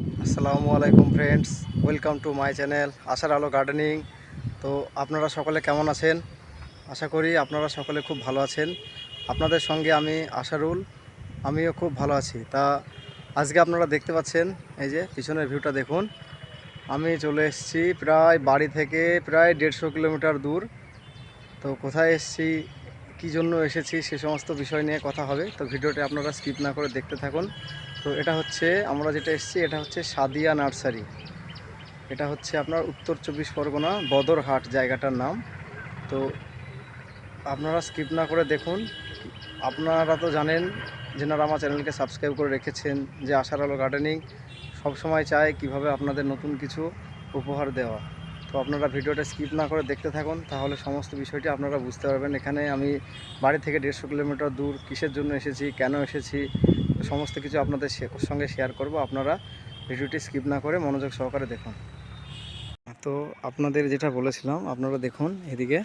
আসসালামু আলাইকুম friends welcome to my channel Ashar Alo gardening তো আপনারা সকলে কেমন আছেন? আশা করি আপনারা সকলে খুব ভালো আছেন। আপনাদের সঙ্গে আমি আশারুল, আমিও খুব ভালো আছি। তা আজকে আপনারা দেখতে পাচ্ছেন, এই যে পিছনের ভিউটা দেখুন। আমি চলে এসেছি প্রায় বাড়ি থেকে প্রায় দেড়শো কিলোমিটার দূর। তো কোথায় এসেছি, কী জন্য এসেছি, সে সমস্ত বিষয় নিয়ে কথা হবে। তো ভিডিওটি আপনারা স্কিপ না করে দেখতে থাকুন। তো এটা হচ্ছে আমরা যেটা এসেছি, এটা হচ্ছে সাদিয়া নার্সারি। এটা হচ্ছে আপনার উত্তর চব্বিশ পরগনা বদরহাট জায়গাটার নাম। তো আপনারা স্কিপ না করে দেখুন। আপনারা তো জানেন যেনারা আমার চ্যানেলকে সাবস্ক্রাইব করে রেখেছেন যে আশার আলো গার্ডেনিং সবসময় চায় কীভাবে আপনাদের নতুন কিছু উপহার দেওয়া। তো আপনারা ভিডিওটা স্কিপ না করে দেখতে থাকুন, তাহলে সমস্ত বিষয়টি আপনারা বুঝতে পারবেন। এখানে আমি বাড়ি থেকে দেড়শো কিলোমিটার দূর কিসের জন্য এসেছি, কেন এসেছি সমস্ত কিছু আপনাদের সঙ্গে শেয়ার করব। আপনারা ভিডিওটি স্কিপ না করে মনোযোগ সহকারে দেখুন। তো আপনাদের যেটা বলেছিলাম, আপনারা দেখুন এদিকে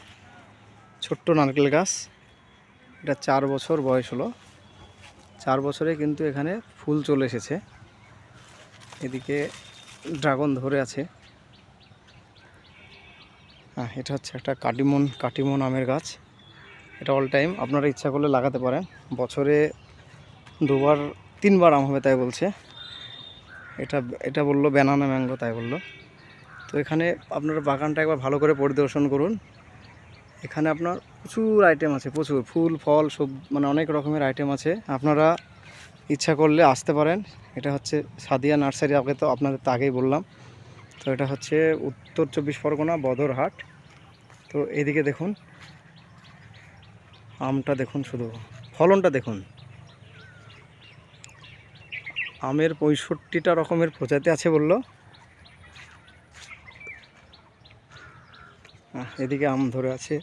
ছোট্ট নারকেল গাছ। এটা চার বছর বয়স হলো। চার বছরে কিন্তু এখানে ফুল চলে এসেছে। এদিকে ড্রাগন ধরে আছে। হ্যাঁ এটা হচ্ছে একটা কাটিমন কাটিমন আমের গাছ। এটা অল টাইম আপনারা ইচ্ছা করলে লাগাতে পারেন। বছরে দুবার, তিনবার আম হবে তাই বলছে। এটা এটা বলল ব্যানানা ম্যাঙ্গো তাই বলল। তো এখানে আপনারা বাগানটা একবার ভালো করে পরিদর্শন করুন। এখানে আপনার প্রচুর আইটেম আছে, প্রচুর ফুল, ফল, সব মানে অনেক রকমের আইটেম আছে। আপনারা ইচ্ছা করলে আসতে পারেন। এটা হচ্ছে সাদিয়া নার্সারি, আগে তো আপনাদের তো আগেই বললাম। তো এটা হচ্ছে উত্তর চব্বিশ পরগনা বদরহাট তো এদিকে দেখুন, আমটা দেখুন শুধু, ফলনটা দেখুন। আমের পঁয়ষট্টিটা রকমের প্রজাতি আছে বলল। এদিকে আম ধরে আছে।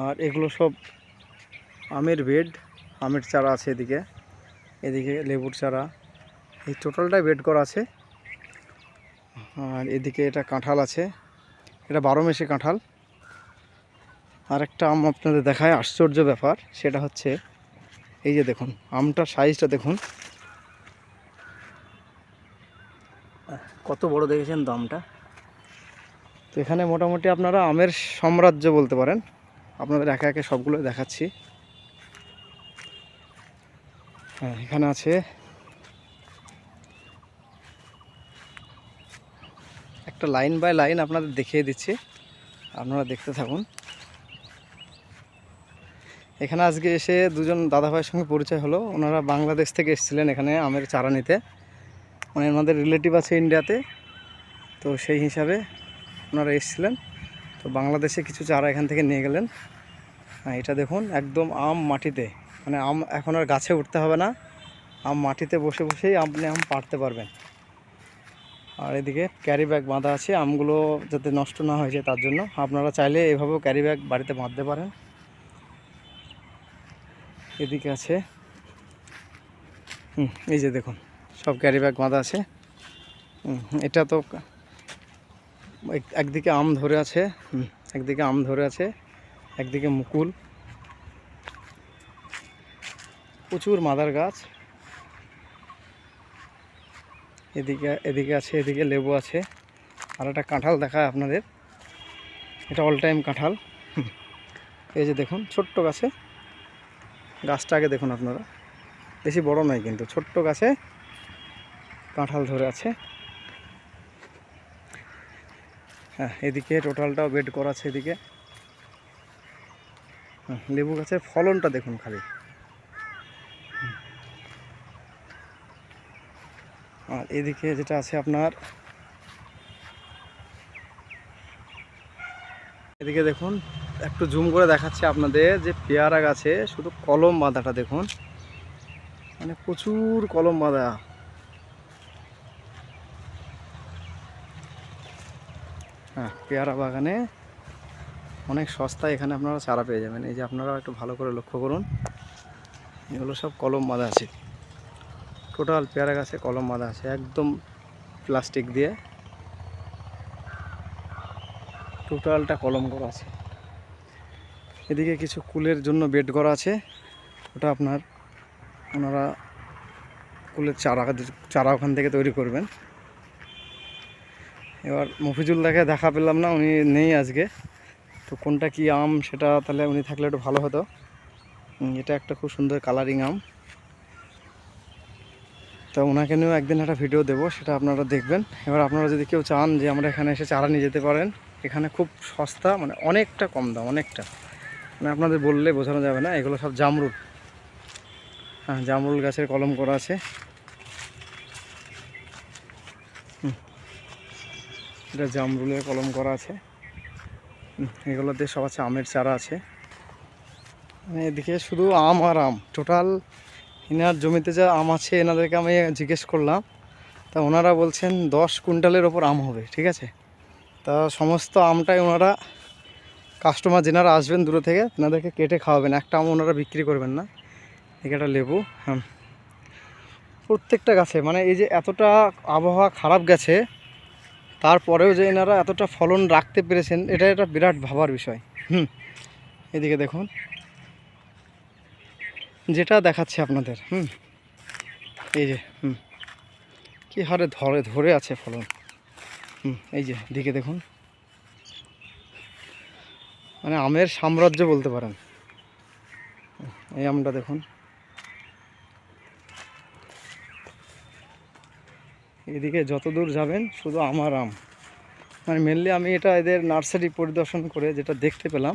আর এগুলো সব আমের বেড, আমের চারা আছে এদিকে। এদিকে লেবুর চারা। এই টোটালটাই বেড করা আছে। আর এদিকে এটা কাঁঠাল আছে। এটা বারো মেশে কাঁঠাল। আর একটা আম আপনাদের দেখায় আশ্চর্য ব্যাপার সেটা হচ্ছে এই যে দেখুন আমটার সাইজটা দেখুন। কত বড় দেখেছেন দামটা তো এখানে মোটামুটি আপনারা আমের সাম্রাজ্য বলতে পারেন। আপনাদের একে একে সবগুলো দেখাচ্ছি। হ্যাঁ এখানে আছে একটা লাইন বাই লাইন আপনাদের দেখিয়ে দিচ্ছি। আপনারা দেখতে থাকুন। এখানে আজকে এসে দুজন দাদাভাইয়ের সঙ্গে পরিচয় হলো। ওনারা বাংলাদেশ থেকে এসেছিলেন এখানে আমের চারা নিতে। মানে ওনাদের রিলেটিভ আছে ইন্ডিয়াতে, তো সেই হিসাবে ওনারা এসেছিলেন। তো বাংলাদেশে কিছু চারা এখান থেকে নিয়ে গেলেন। হ্যাঁ এটা দেখুন, একদম আম মাটিতে। মানে আম এখন আর গাছে উঠতে হবে না। আম মাটিতে বসে বসেই আপনি আম পাড়তে পারবেন। আর এদিকে ক্যারি ব্যাগ বাঁধা আছে। আমগুলো যাতে নষ্ট না হয়ে যায় তার জন্য। আপনারা চাইলে এভাবেও ক্যারি ব্যাগ বাড়িতে বাঁধতে পারেন। এদিকে আছে। হুম, এই যে দেখুন, সব ক্যারি ব্যাগ বাঁধা আছে। এটা তো এক- একদিকে আম ধরে আছে। একদিকে আম ধরে আছে, একদিকে মুকুল। প্রচুর মাদার গাছ। এদিকে এদিকে আছে, এদিকে লেবু আছে। আর একটা কাঁঠাল দেখায় আপনাদের। এটা অল টাইম কাঁঠাল এই যে দেখুন, ছোট্ট গাছে। গাছটা আগে দেখুন আপনারা। বেশি বড় নয় কিন্তু, ছোট্ট গাছে কাঁঠাল ধরে আছে। হ্যাঁ এদিকে টোটালটাও বেড করা আছে এদিকে। লেবু গাছের ফলনটা দেখুন খালি। আর এদিকে যেটা আছে আপনার, এদিকে দেখুন একটু জুম করে দেখাচ্ছি আপনাদের যে পেয়ারা গাছে শুধু কলম বাঁধাটা দেখুন। মানে প্রচুর কলম বাঁধা। হ্যাঁ পেয়ারা বাগানে অনেক সস্তায় এখানে আপনারা চারা পেয়ে যাবেন। এই যে আপনারা একটু ভালো করে লক্ষ্য করুন, এগুলো সব কলম বাঁধা আছে। টোটাল পেয়ারা গাছে কলম বাঁধা আছে, একদম প্লাস্টিক দিয়ে। টোটালটা কলম করা আছে। এদিকে কিছু কুলের জন্য বেড করা আছে। ওটা আপনার ওনারা কুলের চারা চারা ওখান থেকে তৈরি করবেন। এবার মফিজুল দাকে দেখা পেলাম না, উনি নেই আজকে। তো কোনটা কি আম সেটা তাহলে উনি থাকলে একটু ভালো হতো। এটা একটা খুব সুন্দর কালারিং আম। তো ওনাকে নিয়েও একদিন একটা ভিডিও দেবো, সেটা আপনারা দেখবেন। এবার আপনারা যদি কেউ চান যে আমরা এখানে এসে চারা নিয়ে যেতে পারেন, এখানে খুব সস্তা মানে অনেকটা কম দাম, অনেকটা। মানে আপনাদের বললে বোঝানো যাবে না, এগুলো সব জামরুল। হ্যাঁ জামরুল গাছের কলম করা আছে। এটা জামরুলের কলম করা আছে। এগুলোতে সব আছে, আমের চারা আছে। মানে এদিকে শুধু আম আর আম, টোটাল এনার জমিতে যা আম আছে এনাদেরকে আমি জিজ্ঞেস করলাম। তা ওনারা বলছেন দশ কুইন্টালের ওপর আম হবে, ঠিক আছে? তা সমস্ত আমটাই ওনারা কাস্টমার যেনারা আসবেন দূরে থেকে, তেনাদেরকে কেটে খাওয়াবেন, একটা আম ওনারা বিক্রি করবেন না। একটা লেবু হ্যাঁ প্রত্যেকটা গাছে মানে এই যে এতটা আবহাওয়া খারাপ গেছে, তারপরেও যে এনারা এতটা ফলন রাখতে পেরেছেন, এটা একটা বিরাট ভাবার বিষয়। হুম। এদিকে দেখুন। যেটা দেখাচ্ছে আপনাদের, হুম। এই যে, হুম। কী হারে ধরে ধরে আছে ফলন। হুম, এই যে দিকে দেখুন। মানে আমের সাম্রাজ্য বলতে পারেন। এই আমটা দেখুন। এদিকে যত দূর যাবেন, শুধু আমার আম। মানে মেনলি আমি এটা এদের নার্সারি পরিদর্শন করে যেটা দেখতে পেলাম,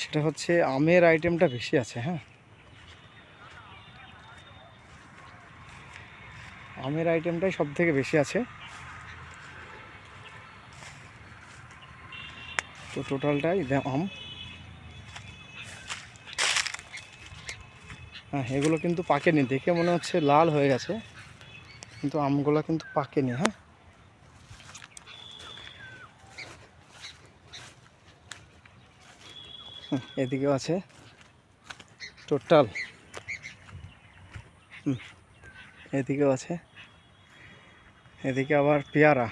সেটা হচ্ছে আমের আইটেমটা বেশি আছে হ্যাঁ? আমের আইটেমটাই সব থেকে বেশি আছে। তো টোটালটাই আম। হ্যাঁ এগুলো কিন্তু পাকেনি, দেখে মনে হচ্ছে লাল হয়ে গেছে। কিন্তু আমগুলো কিন্তু পাকেনি হ্যাঁ। এদিকেও আছে। টোটাল। এদিকেও আছে। এদিকে আবার পেয়ারা।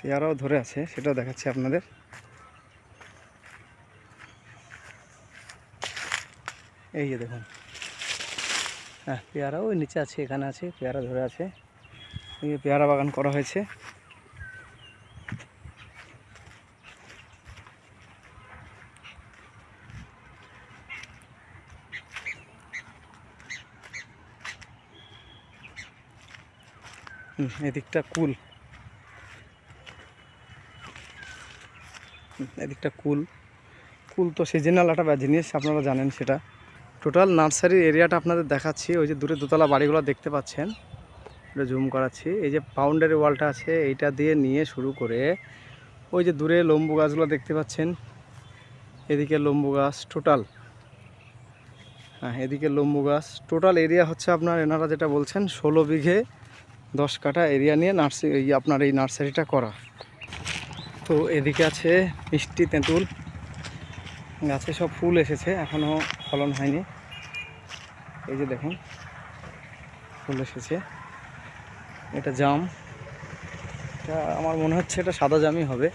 পেয়ারাও ধরে আছে, সেটাও দেখাচ্ছি আপনাদের। এই যে দেখুন। হ্যাঁ পেয়ারাও ওই নিচে আছে, এখানে আছে, পেয়ারা ধরে আছে। এই যে পেয়ারা বাগান করা হয়েছে। এদিকটা কুল। এদিকটা কুল। কুল তো সিজনাল একটা জিনিস আপনারা জানেন সেটা। টোটাল নার্সারির এরিয়াটা আপনাদের দেখাচ্ছি, ওই যে দূরে দোতলা বাড়িগুলো দেখতে পাচ্ছেন। এটা জুম করাচ্ছি, এই যে বাউন্ডারি ওয়ালটা আছে, এইটা দিয়ে নিয়ে শুরু করে, ওই যে দূরে লম্বু গাছগুলো দেখতে পাচ্ছেন। এদিকে লম্বু গাছ টোটাল হ্যাঁ এদিকে লম্বু গাছ টোটাল এরিয়া হচ্ছে আপনার এনারা যেটা বলছেন, ষোলো বিঘে দশ কাঠা এরিয়া নিয়ে নার্সারি আপনার এই নার্সারিটা করা। তো এদিকে আছে মিষ্টি তেঁতুল। গাছে সব ফুল এসেছে এখনও ফলন হয়নি। এই যে দেখুন, ফুল এসেছে। এটা জাম। এটা আমার মনে হচ্ছে এটা সাদা জামই হবে।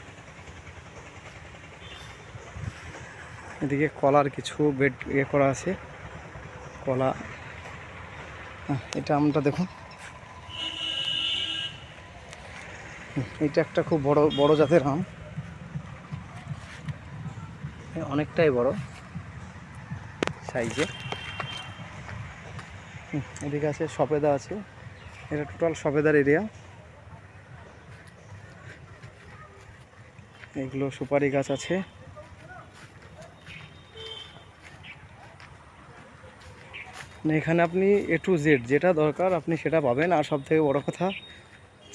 এদিকে কলার কিছু বেড ইয়ে করা আছে। কলা। এটা আমটা দেখুন হুম, এটা একটা খুব বড় বড় জাতের আম। অনেকটাই বড় সাইজে। এদিকে আছে সফেদা আছে। এটা টোটাল সফেদার এরিয়া। এগুলো সুপারি গাছ আছে। মানে এখানে আপনি এ টু জেড যেটা দরকার আপনি সেটা পাবেন। আর সব থেকে বড় কথা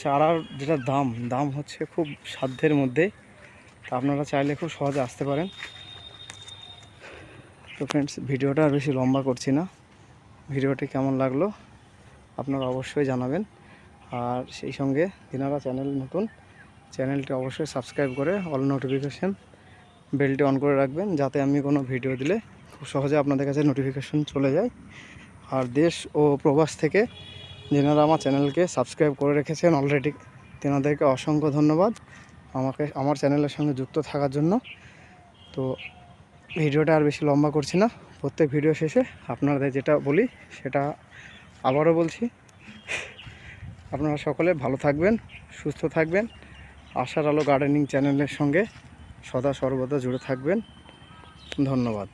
চারার যেটা দাম দাম হচ্ছে খুব সাধ্যের মধ্যে। তা আপনারা চাইলে খুব সহজে আসতে পারেন। তো ফ্রেন্ডস ভিডিওটা আর বেশি লম্বা করছি না। ভিডিওটি কেমন লাগল আপনারা অবশ্যই জানাবেন। আর সেই সঙ্গে দিনারা চ্যানেল নতুন, চ্যানেলটি অবশ্যই সাবস্ক্রাইব করে অল নোটিফিকেশান বেলটি অন করে রাখবেন, যাতে আমি কোনো ভিডিও দিলে খুব সহজে আপনাদের কাছে নোটিফিকেশন চলে যায়। আর দেশ ও প্রবাস থেকে যেনারা আমার চ্যানেলকে সাবস্ক্রাইব করে রেখেছেন অলরেডি তেনাদেরকে অসংখ্য ধন্যবাদ আমাকে, আমার চ্যানেলের সঙ্গে যুক্ত থাকার জন্য। তো ভিডিওটা আর বেশি লম্বা করছি না, প্রত্যেক ভিডিও শেষে আপনাদের যেটা বলি সেটা আবারও বলছি। আপনারা সকলে ভালো থাকবেন, সুস্থ থাকবেন, আশার আলো গার্ডেনিং চ্যানেলের সঙ্গে সদা সর্বদা জুড়ে থাকবেন। ধন্যবাদ।